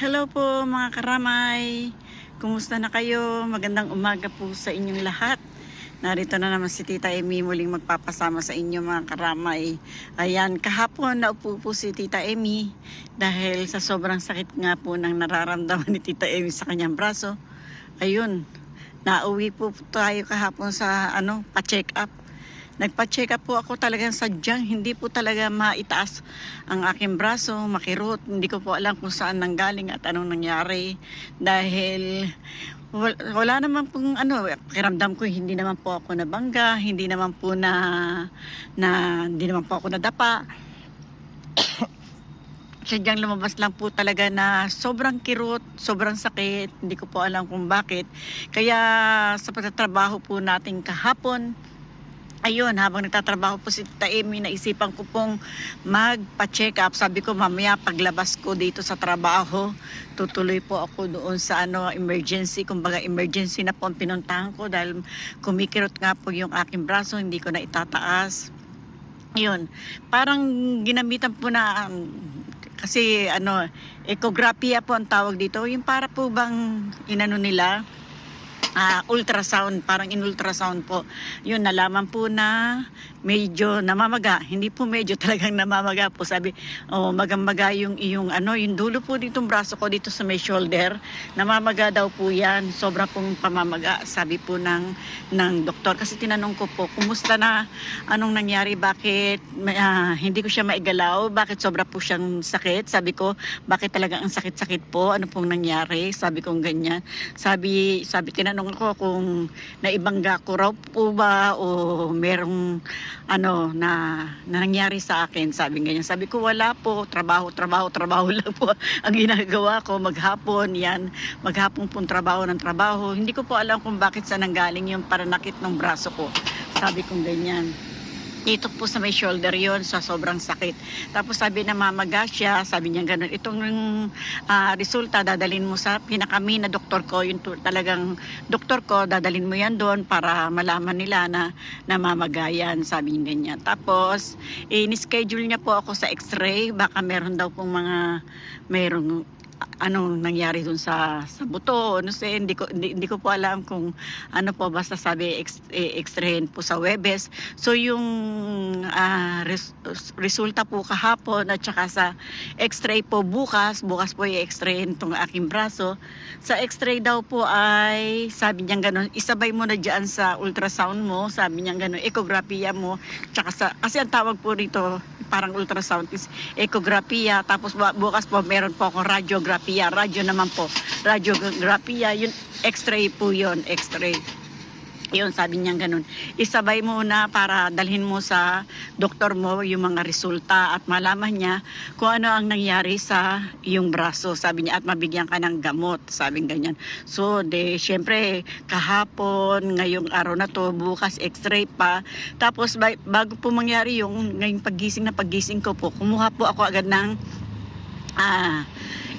Hello po mga karamay. Kumusta na kayo? Magandang umaga po sa inyong lahat. Narito na naman si Tita Emi muling magpapasama sa inyo mga karamay. Ayan, kahapon naupo po si Tita Emi dahil sa sobrang sakit nga po ng nararamdaman ni Tita Emi sa kanyang braso. Ayun, nauwi po tayo kahapon sa ano, pa-check up. Nagpa-check up po ako talagang sadyang hindi po talaga maitaas ang aking braso, makirot. Hindi ko po alam kung saan nanggaling at anong nangyari. Dahil wala, wala naman pong ano, pakiramdam ko hindi naman po ako nabangga, hindi naman po na, na hindi naman po ako nadapa. Sadyang lumabas lang po talaga na sobrang kirot, sobrang sakit. Hindi ko po alam kung bakit. Kaya sa pagtatrabaho po natin kahapon, Ayun, habang nagtatrabaho po si Amy, naisipan ko pong magpa-check up. Sabi ko, mamaya paglabas ko dito sa trabaho, tutuloy po ako doon sa ano emergency. Kumbaga emergency na po ang pinuntahan ko dahil kumikirot nga po yung aking braso, hindi ko na itataas. Yun, parang ginamitan po na um, kasi ano, ecography po ang tawag dito. Yung para po bang inano nila, ah, ultrasound, parang in ultrasound po. Yun, nalaman po na medyo namamaga. Hindi po medyo talagang namamaga po. Sabi, oh, magamaga yung, yung, ano, yung dulo po ditong braso ko dito sa may shoulder. Namamaga daw po yan. Sobra pong pamamaga. Sabi po ng, ng doktor. Kasi tinanong ko po, kumusta na, anong nangyari, bakit ah, hindi ko siya maigalaw, bakit sobra po siyang sakit. Sabi ko, bakit talaga ang sakit-sakit po, ano pong nangyari. Sabi ko ganyan. Sabi, sabi, tinanong ko kung naibangga ko raw po ba o merong ano na, na nangyari sa akin. Sabi ganyan. Sabi ko wala po. Trabaho trabaho trabaho lang po ang ginagawa ko. Maghapon yan. Maghapon pong trabaho ng trabaho. Hindi ko po alam kung bakit sa nanggaling yung paranakit ng braso ko. Sabi kong ganyan dito po sa may shoulder yon sa sobrang sakit. Tapos sabi na mamaga siya, sabi niya ganun. Itong ah, resulta dadalin mo sa pinakami na doktor ko, yung talagang doktor ko, dadalin mo yan doon para malaman nila na namamagayan, sabi niya ganyan. Tapos, in-schedule niya po ako sa x-ray, baka meron daw pong mga, merong anong nangyari dun sa sa buto no sé hindi ko hindi, hindi ko po alam kung ano po basta sabi ex, eh, po sa Webes. So yung ah, res- resulta po kahapon at saka sa x-ray po bukas bukas po x-ray itong aking braso. Sa x-ray daw po ay sabi niya ganun isabay mo na diyan sa ultrasound mo sabi niya ganun ecography mo tsaka sa kasi ang tawag po rito parang ultrasound is ecography tapos bu- bukas po meron po akong radiography radyo naman po radiography yun x-ray po yun x-ray yun, sabi niya ganun. Isabay mo na para dalhin mo sa doktor mo yung mga resulta at malaman niya kung ano ang nangyari sa iyong braso. Sabi niya at mabigyan ka ng gamot. Sabi ganyan. So, de, syempre, kahapon, ngayong araw na to, bukas x-ray pa. Tapos, ba- bago po mangyari yung ngayong paggising na paggising ko po, kumuha po ako agad ng ah,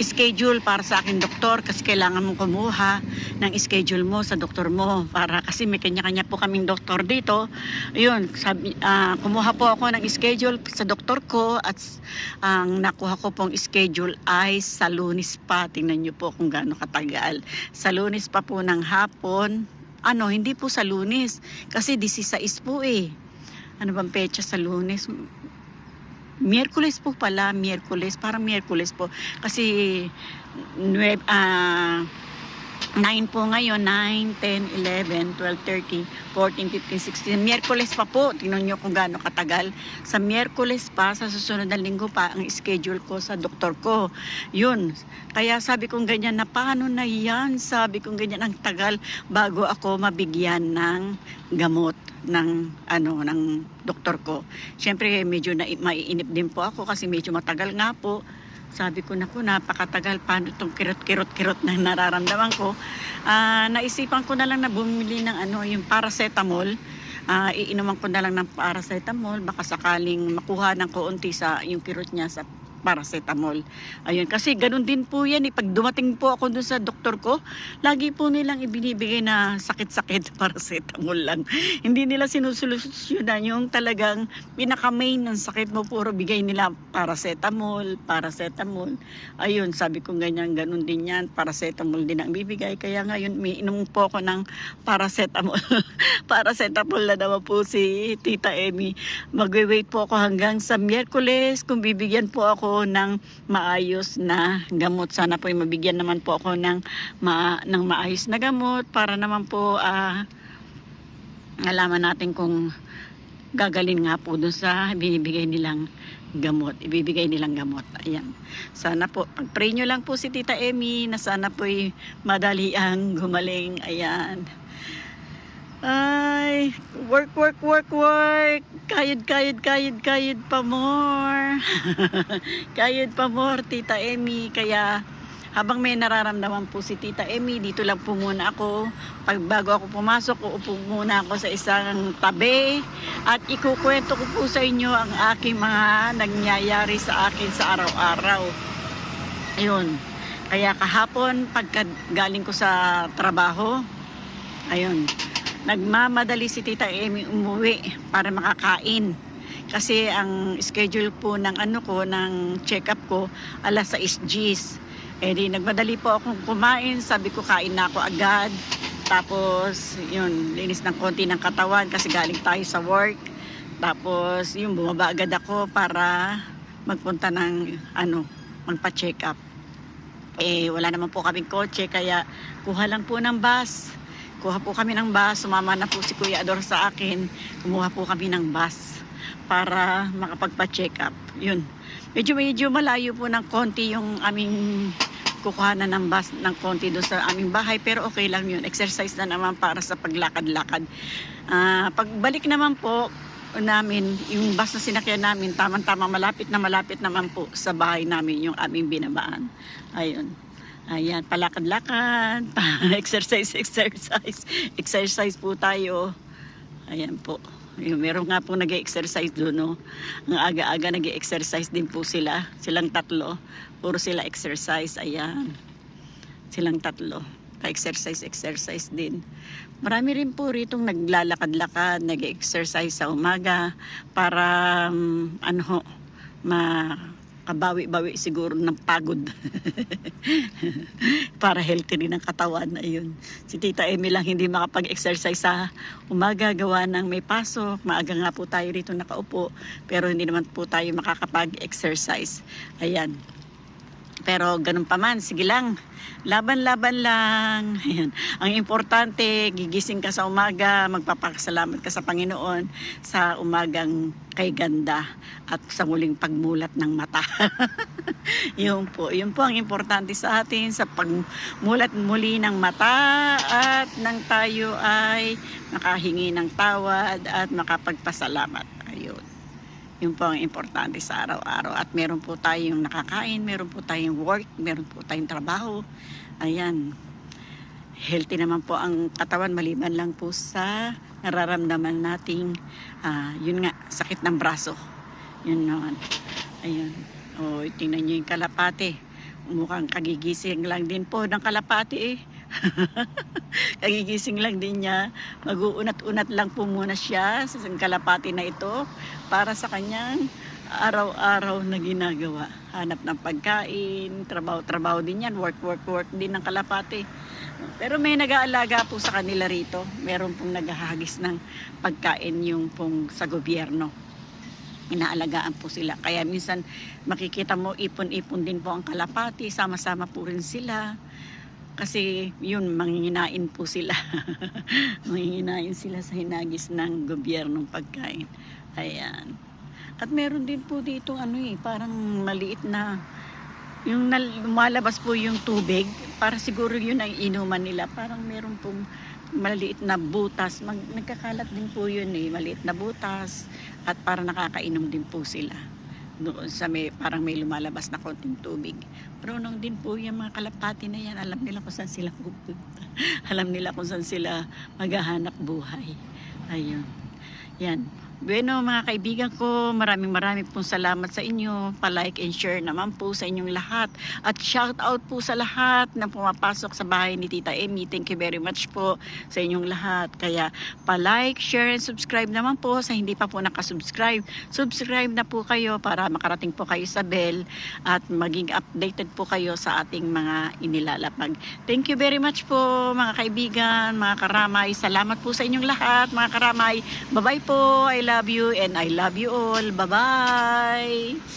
schedule para sa akin doktor kasi kailangan mong kumuha ng schedule mo sa doktor mo para kasi may kanya-kanya po kaming doktor dito. Yun sabi, ah, kumuha po ako ng schedule sa doktor ko at ang nakuha ko pong schedule ay sa lunis pa. Tingnan nyo po kung gaano katagal. Sa lunis pa po ng hapon. Ano hindi po sa lunis kasi 16 po eh. Ano bang pecha sa lunes Miyerkules po pala, Miyerkules, parang Miyerkules po. Kasi ah 9 po ngayon, 9, 10, 11, 12, 13, 14, 15, 16. Miyerkules pa po. Tingnan nyo kung gaano katagal. Sa Miyerkules pa, sa susunod na linggo pa, ang schedule ko sa doktor ko. Yun. Kaya sabi kong ganyan na, paano na yan? Sabi kong ganyan, ang tagal bago ako mabigyan ng gamot ng ano ng doktor ko. Siyempre medyo na maiinip din po ako kasi medyo matagal nga po. Sabi ko naku napakatagal paano itong kirot-kirot-kirot na nararamdaman ko. Ah, naisipan ko na lang na bumili ng ano yung paracetamol. Ah, iinuman ko na lang ng paracetamol baka sakaling makuha ng kaunti sa yung kirot niya sa paracetamol. Ayun, kasi ganun din po yan. Eh. Pag dumating po ako dun sa doktor ko, lagi po nilang ibinibigay na sakit-sakit paracetamol lang. Hindi nila sinusolusyonan yung talagang pinaka-main ng sakit mo, puro bigay nila paracetamol, paracetamol. Ayun, sabi ko ganyan, ganun din yan. Paracetamol din ang bibigay. Kaya ngayon, may inom po ako ng paracetamol. paracetamol na naman po si Tita Emmy. Magwe-wait po ako hanggang sa Miyerkules kung bibigyan po ako ng maayos na gamot. Sana po mabigyan naman po ako ng, ma ng maayos na gamot para naman po ah, alaman natin kung gagaling nga po dun sa binibigay nilang gamot. Ibibigay nilang gamot. Ayan. Sana po, pag-pray nyo lang po si Tita Emmy na sana po'y madali ang gumaling. Ayan. Ay, work, work, work, work. Kayod, kayod, kayod, kayod pa more. kayod pa more, Tita Emmy. Kaya, habang may nararamdaman po si Tita Emmy, dito lang po muna ako. Pag bago ako pumasok, uupo muna ako sa isang tabi. At ikukwento ko po sa inyo ang aking mga nangyayari sa akin sa araw-araw. Ayun. Kaya kahapon, pagka galing ko sa trabaho, ayun, nagmamadali si Tita Emmy umuwi para makakain. Kasi ang schedule po ng ano ko, ng check-up ko, alas 6 Gs. Eh di nagmadali po akong kumain, sabi ko kain na ako agad. Tapos yun, linis ng konti ng katawan kasi galing tayo sa work. Tapos yun, bumaba agad ako para magpunta ng ano, magpa-check up. Eh wala naman po kaming kotse kaya kuha lang po ng bus. Kuha po kami ng bus, sumama na po si Kuya Ador sa akin. Kumuha po kami ng bus para makapagpa-check up. Yun. Medyo medyo malayo po ng konti yung aming kukuhanan ng bus ng konti doon sa aming bahay pero okay lang yun. Exercise na naman para sa paglakad-lakad. Ah, pagbalik naman po namin, yung bus na sinakyan namin, tamang-tama malapit na malapit naman po sa bahay namin yung aming binabaan. Ayun. Ayan, palakad-lakad, exercise, exercise, exercise po tayo. Ayan po. Yung, meron nga po nag-exercise doon, no? Ang aga-aga nag-exercise din po sila. Silang tatlo. Puro sila exercise. Ayan. Silang tatlo. Pa-exercise, exercise din. Marami rin po ritong naglalakad-lakad, nag-exercise sa umaga para, um, ano ho, makabawi-bawi siguro ng pagod. para healthy din ang katawan. Ayun. Si Tita Emmy lang hindi makapag-exercise sa umaga gawa ng may pasok. Maaga nga po tayo rito nakaupo pero hindi naman po tayo makakapag-exercise. Ayan. Pero ganun pa man, sige lang. Laban-laban lang. Ayan. Ang importante, gigising ka sa umaga, magpapakasalamat ka sa Panginoon sa umagang kay ganda at sa muling pagmulat ng mata. yun po. Yun po ang importante sa atin sa pagmulat muli ng mata at nang tayo ay makahingi ng tawad at makapagpasalamat. Yun po ang importante sa araw-araw. At meron po tayong nakakain, meron po tayong work, meron po tayong trabaho. Ayan. Healthy naman po ang katawan maliban lang po sa nararamdaman nating ah, yun nga, sakit ng braso. Yun naman. Ayun. O, tingnan nyo yung kalapate. Mukhang kagigising lang din po ng kalapate eh. kagigising lang din niya. Mag-uunat-unat lang po muna siya sa kalapati na ito para sa kanyang araw-araw na ginagawa. Hanap ng pagkain, trabaho-trabaho din yan, work-work-work din ng kalapati. Pero may nag-aalaga po sa kanila rito. Meron pong naghahagis ng pagkain yung pong sa gobyerno. Inaalagaan po sila. Kaya minsan makikita mo ipon-ipon din po ang kalapati. Sama-sama po rin sila. Kasi yun, manginginain po sila. manginginain sila sa hinagis ng gobyernong pagkain. Ayan. At meron din po dito ano eh, parang maliit na yung lumalabas po yung tubig, para siguro yun ang inuman nila. Parang meron pong maliit na butas. Mag, nagkakalat din po yun eh, maliit na butas. At para nakakainom din po sila. Doon sa may, parang may lumalabas na konting tubig. Marunong din po yung mga kalapati na yan. Alam nila kung saan sila pupunta. Alam nila kung saan sila maghahanap buhay. Ayun. Yan. Bueno mga kaibigan ko, maraming maraming pong salamat sa inyo. Pa-like and share naman po sa inyong lahat. At shout out po sa lahat na pumapasok sa bahay ni Tita Emmy. Thank you very much po sa inyong lahat. Kaya pa-like, share, and subscribe naman po sa hindi pa po nakasubscribe. Subscribe na po kayo para makarating po kayo sa bell at maging updated po kayo sa ating mga inilalapag. Thank you very much po mga kaibigan, mga karamay. Salamat po sa inyong lahat mga karamay. Bye-bye po. I love you and I love you all. Bye-bye.